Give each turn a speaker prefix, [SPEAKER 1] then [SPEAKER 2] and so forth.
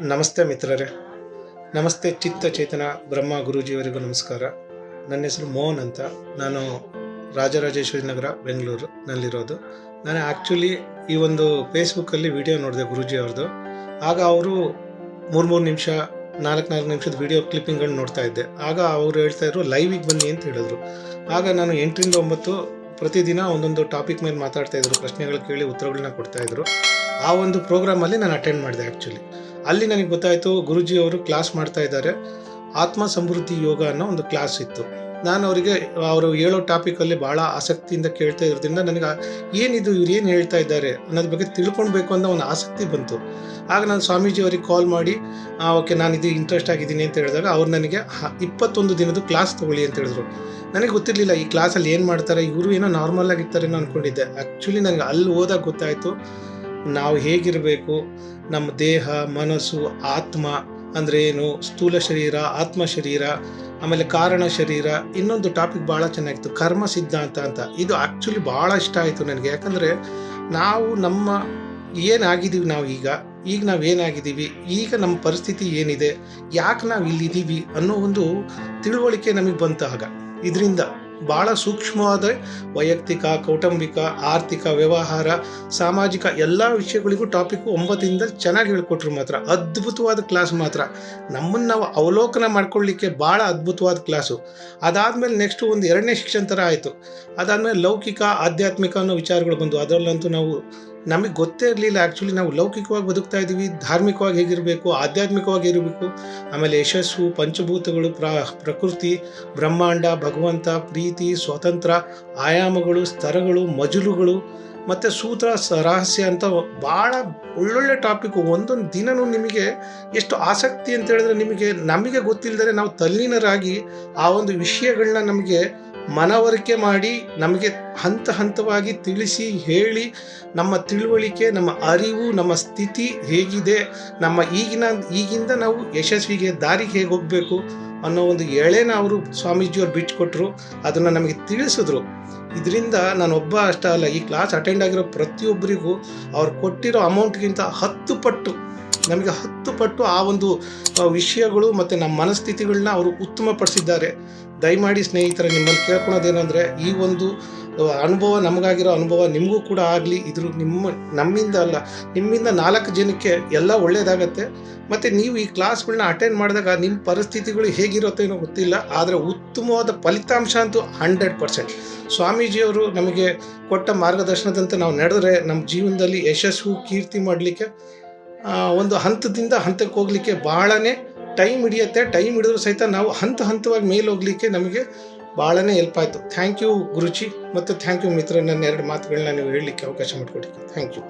[SPEAKER 1] ನಮಸ್ತೆ ಮಿತ್ರರೇ. ನಮಸ್ತೆ ಚಿತ್ತ ಚೇತನ ಬ್ರಹ್ಮ ಗುರೂಜಿಯವರಿಗೂ ನಮಸ್ಕಾರ. ನನ್ನ ಹೆಸರು ಮೋಹನ್ ಅಂತ. ನಾನು ರಾಜರಾಜೇಶ್ವರಿ ನಗರ, ಬೆಂಗಳೂರು ನಲ್ಲಿರೋದು. ನಾನು ಆ್ಯಕ್ಚುಲಿ ಈ ಒಂದು ಫೇಸ್ಬುಕ್ಕಲ್ಲಿ ವಿಡಿಯೋ ನೋಡಿದೆ ಗುರೂಜಿ ಅವ್ರದ್ದು ಆಗ ಅವರು ಮೂರು ಮೂರು ನಿಮಿಷ ನಾಲ್ಕು ನಾಲ್ಕು ನಿಮಿಷದ ವಿಡಿಯೋ ಕ್ಲಿಪ್ಪಿಂಗ್ಗಳನ್ನ ನೋಡ್ತಾ ಇದ್ದೆ. ಆಗ ಅವರು ಹೇಳ್ತಾ ಇದ್ರು ಲೈವಿಗೆ ಬನ್ನಿ ಅಂತ ಹೇಳಿದ್ರು. ಆಗ ನಾನು ಎಂಟರಿಂದ ಒಂಬತ್ತು ಪ್ರತಿದಿನ ಒಂದೊಂದು ಟಾಪಿಕ್ ಮೇಲೆ ಮಾತಾಡ್ತಾ ಇದ್ರು, ಪ್ರಶ್ನೆಗಳು ಕೇಳಿ ಉತ್ತರಗಳನ್ನ ಕೊಡ್ತಾ ಇದ್ರು. ಆ ಒಂದು ಪ್ರೋಗ್ರಾಮಲ್ಲಿ ನಾನು ಅಟೆಂಡ್ ಮಾಡಿದೆ ಆ್ಯಕ್ಚುಲಿ ಅಲ್ಲಿ ನನಗೆ ಗೊತ್ತಾಯಿತು ಗುರುಜಿ ಅವರು ಕ್ಲಾಸ್ ಮಾಡ್ತಾ ಇದ್ದಾರೆ. ಆತ್ಮ ಸಮೃದ್ಧಿ ಯೋಗ ಅನ್ನೋ ಒಂದು ಕ್ಲಾಸ್ ಇತ್ತು. ನಾನು ಅವರಿಗೆ, ಅವರು ಹೇಳೋ ಟಾಪಿಕಲ್ಲಿ ಭಾಳ ಆಸಕ್ತಿಯಿಂದ ಕೇಳ್ತಾ ಇರೋದ್ರಿಂದ ನನಗೆ ಏನಿದು ಇವ್ರು ಏನು ಹೇಳ್ತಾ ಇದ್ದಾರೆ ಅನ್ನೋದ್ರ ಬಗ್ಗೆ ತಿಳ್ಕೊಳ್ಬೇಕು ಅನ್ನೋ ಒಂದು ಆಸಕ್ತಿ ಬಂತು. ಆಗ ನಾನು ಸ್ವಾಮೀಜಿ ಅವರಿಗೆ ಕಾಲ್ ಮಾಡಿ ಓಕೆ ನಾನು ಇದು ಇಂಟ್ರೆಸ್ಟ್ ಆಗಿದ್ದೀನಿ ಅಂತ ಹೇಳಿದಾಗ ಅವ್ರು ನನಗೆ ಇಪ್ಪತ್ತೊಂದು ದಿನದ ಕ್ಲಾಸ್ ತಗೊಳ್ಳಿ ಅಂತ ಹೇಳಿದ್ರು. ನನಗೆ ಗೊತ್ತಿರಲಿಲ್ಲ ಈ ಕ್ಲಾಸಲ್ಲಿ ಏನು ಮಾಡ್ತಾರೆ, ಇವರು ಏನೋ ನಾರ್ಮಲ್ ಆಗಿರ್ತಾರೇನೋ ಅಂದ್ಕೊಂಡಿದ್ದೆ ಆ್ಯಕ್ಚುಲಿ ನನಗೆ ಅಲ್ಲಿ ಹೋದಾಗ ಗೊತ್ತಾಯಿತು. ನಾವು ಹೇಗಿರಬೇಕು? ನಮ್ಮ ದೇಹ, ಮನಸ್ಸು, ಆತ್ಮ ಅಂದರೆ ಏನು? ಸ್ಥೂಲ ಶರೀರ, ಆತ್ಮ ಶರೀರ, ಆಮೇಲೆ ಕಾರಣ ಶರೀರ, ಇನ್ನೊಂದು ಟಾಪಿಕ್ ಭಾಳ ಚೆನ್ನಾಗಿತ್ತು, ಕರ್ಮ ಸಿದ್ಧಾಂತ ಅಂತ. ಇದು ಆ್ಯಕ್ಚುಲಿ ಭಾಳ ಇಷ್ಟ ಆಯಿತು ನನಗೆ. ಯಾಕಂದರೆ ನಾವು ನಮ್ಮ ಏನಾಗಿದ್ದೀವಿ ನಾವು ಈಗ? ಈಗ ನಾವು ಏನಾಗಿದ್ದೀವಿ? ಈಗ ನಮ್ಮ ಪರಿಸ್ಥಿತಿ ಏನಿದೆ? ಯಾಕೆ ನಾವು ಇಲ್ಲಿದ್ದೀವಿ ಅನ್ನೋ ಒಂದು ತಿಳುವಳಿಕೆ ನಮಗೆ ಬಂತ ಆಗ ಇದರಿಂದ ಭಾಳ ಸೂಕ್ಷ್ಮವಾದ ವೈಯಕ್ತಿಕ, ಕೌಟುಂಬಿಕ, ಆರ್ಥಿಕ ವ್ಯವಹಾರ, ಸಾಮಾಜಿಕ ಎಲ್ಲ ವಿಷಯಗಳಿಗೂ ಟಾಪಿಕ್ ಒಂಬತ್ತಿಂದ ಚೆನ್ನಾಗಿ ಹೇಳ್ಕೊಟ್ರು ಮಾತ್ರ. ಅದ್ಭುತವಾದ ಕ್ಲಾಸ್ ಮಾತ್ರ. ನಮ್ಮನ್ನು ನಾವು ಅವಲೋಕನ ಮಾಡ್ಕೊಳ್ಳಿಕ್ಕೆ ಭಾಳ ಅದ್ಭುತವಾದ ಕ್ಲಾಸು ಅದಾದಮೇಲೆ ನೆಕ್ಸ್ಟು ಒಂದು ಎರಡನೇ ಶಿಕ್ಷಣ ಥರ ಆಯಿತು. ಅದಾದಮೇಲೆ ಲೌಕಿಕ, ಆಧ್ಯಾತ್ಮಿಕ ಅನ್ನೋ ವಿಚಾರಗಳು ಬಂದು ಅದರಲ್ಲಂತೂ ನಾವು ನಮಗೆ ಗೊತ್ತೇ ಇರಲಿಲ್ಲ. ಆ್ಯಕ್ಚುಲಿ ನಾವು ಲೌಕಿಕವಾಗಿ ಬದುಕ್ತಾ ಇದ್ದೀವಿ, ಧಾರ್ಮಿಕವಾಗಿ ಹೇಗಿರಬೇಕು, ಆಧ್ಯಾತ್ಮಿಕವಾಗಿ ಇರಬೇಕು ಆಮೇಲೆ ಯಶಸ್ಸು, ಪಂಚಭೂತಗಳು, ಪ್ರ, ಪ್ರಕೃತಿ, ಬ್ರಹ್ಮಾಂಡ, ಭಗವಂತ, ಪ್ರೀತಿ, ಸ್ವತಂತ್ರ, ಆಯಾಮಗಳು ಸ್ತರಗಳು ಮಜಲುಗಳು, ಮತ್ತು ಸೂತ್ರ ರಹಸ್ಯ ಅಂತ ಭಾಳ ಒಳ್ಳೊಳ್ಳೆ ಟಾಪಿಕ್ಕು ಒಂದೊಂದು ದಿನವೂ ನಿಮಗೆ ಎಷ್ಟು ಆಸಕ್ತಿ ಅಂತ ಹೇಳಿದ್ರೆ ನಿಮಗೆ, ನಮಗೆ ಗೊತ್ತಿಲ್ಲದರೆ ನಾವು ತಲ್ಲೀನರಾಗಿ ಆ ಒಂದು ವಿಷಯಗಳನ್ನ ನಮಗೆ ಮನವರಿಕೆ ಮಾಡಿ ನಮಗೆ ಹಂತ ಹಂತವಾಗಿ ತಿಳಿಸಿ, ಹೇಳಿ ನಮ್ಮ ತಿಳುವಳಿಕೆ, ನಮ್ಮ ಅರಿವು, ನಮ್ಮ ಸ್ಥಿತಿ ಹೇಗಿದೆ, ನಮ್ಮ ಈಗಿನ, ಈಗಿಂದ ನಾವು ಯಶಸ್ವಿಗೆ ದಾರಿಗೆ ಹೇಗೆ ಹೋಗಬೇಕು? ಅನ್ನೋ ಒಂದು ಎಳೆನ ಅವರು ಸ್ವಾಮೀಜಿಯವ್ರು ಬಿಟ್ಕೊಟ್ರು ಅದನ್ನು ನಮಗೆ ತಿಳಿಸಿದ್ರು. ಇದರಿಂದ ನಾನು ಒಬ್ಬ ಅಷ್ಟೇ ಅಲ್ಲ, ಈ ಕ್ಲಾಸ್ ಅಟೆಂಡ್ ಆಗಿರೋ ಪ್ರತಿಯೊಬ್ಬರಿಗೂ ಅವ್ರು ಕೊಟ್ಟಿರೋ ಅಮೌಂಟ್ಗಿಂತ ಹತ್ತು ಪಟ್ಟು, ನಮಗೆ ಹತ್ತು ಪಟ್ಟು ಆ ಒಂದು ವಿಷಯಗಳು ಮತ್ತು ನಮ್ಮ ಮನಸ್ಥಿತಿಗಳನ್ನ ಅವರು ಉತ್ತಮಪಡಿಸಿದ್ದಾರೆ. ದಯಮಾಡಿ ಸ್ನೇಹಿತರ ನಿಮ್ಮಲ್ಲಿ ಕೇಳ್ಕೊಳೋದೇನೆಂದರೆ, ಈ ಒಂದು ಅನುಭವ ನಮಗಾಗಿರೋ ಅನುಭವ ನಿಮಗೂ ಕೂಡ ಆಗಲಿ. ಇದ್ರ ನಿಮ್ಮ, ನಮ್ಮಿಂದ ಅಲ್ಲ, ನಿಮ್ಮಿಂದ ನಾಲ್ಕು ಜನಕ್ಕೆ ಎಲ್ಲ ಒಳ್ಳೆಯದಾಗತ್ತೆ ಮತ್ತು ನೀವು ಈ ಕ್ಲಾಸ್ಗಳನ್ನ ಅಟೆಂಡ್ ಮಾಡಿದಾಗ ನಿಮ್ಮ ಪರಿಸ್ಥಿತಿಗಳು ಹೇಗಿರುತ್ತೆ ಏನೋ ಗೊತ್ತಿಲ್ಲ, ಆದರೆ ಉತ್ತಮವಾದ ಫಲಿತಾಂಶ ಅಂತೂ ಹಂಡ್ರೆಡ್ ಪರ್ಸೆಂಟ್. ಸ್ವಾಮೀಜಿಯವರು ನಮಗೆ ಕೊಟ್ಟ ಮಾರ್ಗದರ್ಶನದಂತೆ ನಾವು ನಡೆದ್ರೆ ನಮ್ಮ ಜೀವನದಲ್ಲಿ ಯಶಸ್ಸು, ಕೀರ್ತಿ ಮಾಡಲಿಕ್ಕೆ ಒಂದು ಹಂತದಿಂದ ಹಂತಕ್ಕೆ ಹೋಗಲಿಕ್ಕೆ ಬಹಳನೇ ಟೈಮ್ ಹಿಡಿಯುತ್ತೆ. ಟೈಮ್ ಹಿಡಿದ್ರೂ ಸಹಿತ ನಾವು ಹಂತ ಹಂತವಾಗಿ ಮೇಲೆ ಹೋಗಲಿಕ್ಕೆ ನಮಗೆ ಭಾಳನೇ ಹೆಲ್ಪ್ ಆಯಿತು. ಥ್ಯಾಂಕ್ ಯು ಗುರುಜಿ ಮತ್ತು ಥ್ಯಾಂಕ್ ಯು ಮಿತ್ರ ನನ್ನ ಎರಡು ಮಾತುಗಳನ್ನ ನೀವು ಹೇಳಲಿಕ್ಕೆ ಅವಕಾಶ ಮಾಡಿಕೊಡಿ ಥ್ಯಾಂಕ್ ಯು